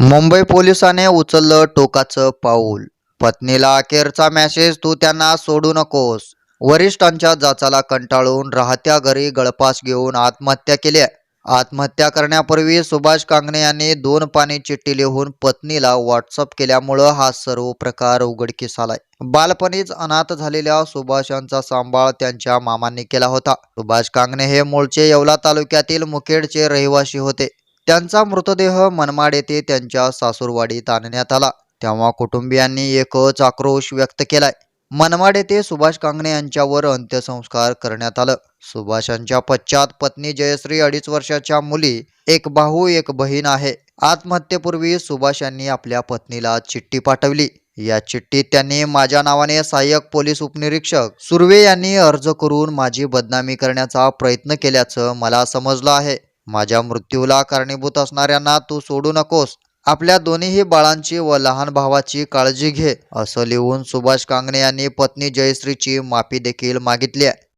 मुंबई पोलिसाने उचललं टोकाचं पाऊल. पत्नीला अखेरचा मेसेज तू त्यांना सोडू नकोस. वरिष्ठांच्या जाचाला कंटाळून राहत्या घरी गळपास घेऊन आत्महत्या केली आत्महत्या करण्यापूर्वी सुभाष कांगणे यांनी दोन पाणी चिठ्ठी लिहून पत्नीला व्हॉट्सअप केल्यामुळं हा सर्व प्रकार उघडकीस आलाय. बालपणीच अनाथ झालेल्या सुभाष यांचा सांभाळ त्यांच्या मामांनी केला होता. सुभाष कांगणे हे मूळचे येवला तालुक्यातील मुखेडचे रहिवासी होते. त्यांचा मृतदेह मनमाड येथे त्यांच्या सासूरवाडीत आणण्यात आला. तेव्हा कुटुंबियांनी एकच आक्रोश व्यक्त केलाय. मनमाड येथे सुभाष कांगणे यांच्यावर अंत्यसंस्कार करण्यात आलं. सुभाषांच्या पश्चात पत्नी जयश्री अडीच वर्षाच्या मुली एक भाऊ एक बहीण आहे. आत्महत्येपूर्वी सुभाष यांनी आपल्या पत्नीला चिठ्ठी पाठवली. या चिठ्ठीत त्यांनी माझ्या नावाने सहाय्यक पोलीस उपनिरीक्षक सुर्वे यांनी अर्ज करून माझी बदनामी करण्याचा प्रयत्न केल्याचं मला समजलं आहे. माझ्या मृत्यूला कारणीभूत असणाऱ्यांना तू सोडू नकोस. आपल्या दोन्हीही बाळांची व लहान भावाची काळजी घे असं लिहून सुभाष कांगणे यांनी पत्नी जयश्रीची माफी देखील मागितली आहे.